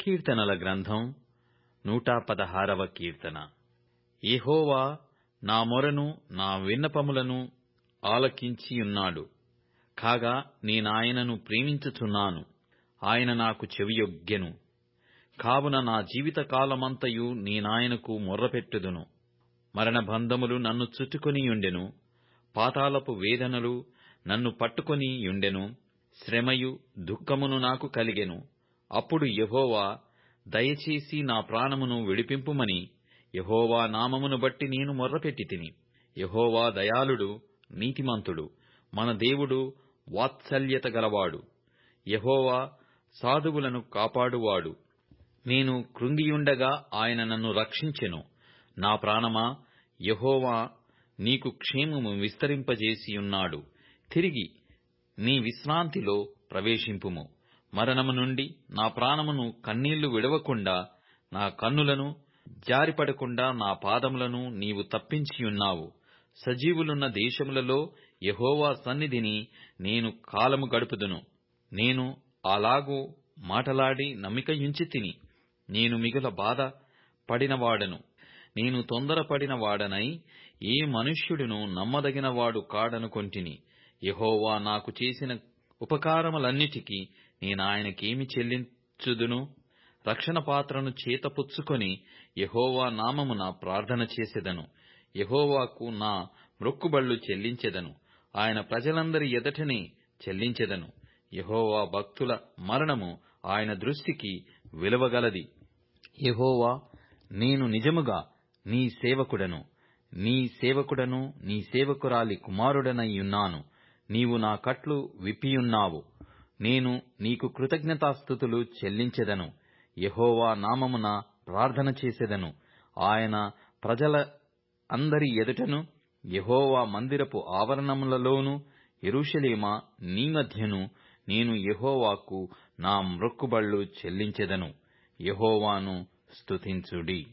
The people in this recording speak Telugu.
కీర్తనల గ్రంథం నూట పదహారవ కీర్తన. ఏహోవా నా మొరను నా విన్నపములను ఆలకించియున్నాడు. కాగా నేనాయనను ప్రేమించుచున్నాను. ఆయన నాకు చెవియొగ్గెను. కావున నా జీవితకాలమంతయు నేనాయనకు మొర్రపెట్టుదును. మరణబంధములు నన్ను చుట్టుకొనియుండెను. పాతాళపు వేదనలు నన్ను పట్టుకొనియుండెను. శ్రమయు దుఃఖమును నాకు కలిగెను. అప్పుడు యెహోవా దయచేసి నా ప్రాణమును విడిపింపుమని యెహోవా నామమును బట్టి నేను మొర్రపెట్టితిని. యెహోవా దయాళుడు నీతిమంతుడు మన దేవుడు వాత్సల్యత గలవాడు. యెహోవా సాధువులను కాపాడువాడు. నేను కృంగియుండగా ఆయన నన్ను రక్షించెను. నా ప్రాణమా యెహోవా నీకు క్షేమము విస్తరింపజేసియున్నాడు. తిరిగి నీ విశ్రాంతిలో ప్రవేశింపుము. మరణము నుండి నా ప్రాణమును కన్నీళ్ళు విడవకుండా నా కన్నులను జారిపడకుండా నా పాదములను నీవు తప్పించియున్నావు. సజీవులున్న దేశములలో యహోవా సన్నిధిని నేను కాలము గడుపుదును. నేను అలాగూ మాటలాడి నమ్మికయుంచి తిని నేను మిగుల బాధ పడినవాడను. నేను తొందరపడిన వాడనై ఏ మనుష్యుడును నమ్మదగినవాడు కాడనుకొంటిని. యహోవా నాకు చేసిన ఉపకారములన్నిటికీ నేనాయనకేమి చెల్లించుదును? రక్షణ పాత్రను చేతపుచ్చుకొని యెహోవా నామమున ప్రార్థన చేసెదను. యెహోవాకు నా మ్రొక్కుబళ్ళు చెల్లించెదను. ఆయన ప్రజలందరి ఎదటనే చెల్లించెదను. యెహోవా భక్తుల మరణము ఆయన దృష్టికి విలువగలది. యెహోవా నేను నిజముగా నీ సేవకుడను. నీ సేవకుడను నీ సేవకురాలి కుమారుడనయ్యున్నాను నీవు నా కట్లు విప్పియున్నావు. నేను నీకు కృతజ్ఞతాస్థుతులు చెల్లించెదను. యహోవా నామమున ప్రార్థన చేసేదను. ఆయన ప్రజల అందరి ఎదుటను యహోవా మందిరపు ఆవరణములలోను యెరూషలేమా నీ మధ్యను నేను యహోవాకు నా మ్రొక్కుబళ్ళు చెల్లించెదను. యహోవాను స్తుతించుడి.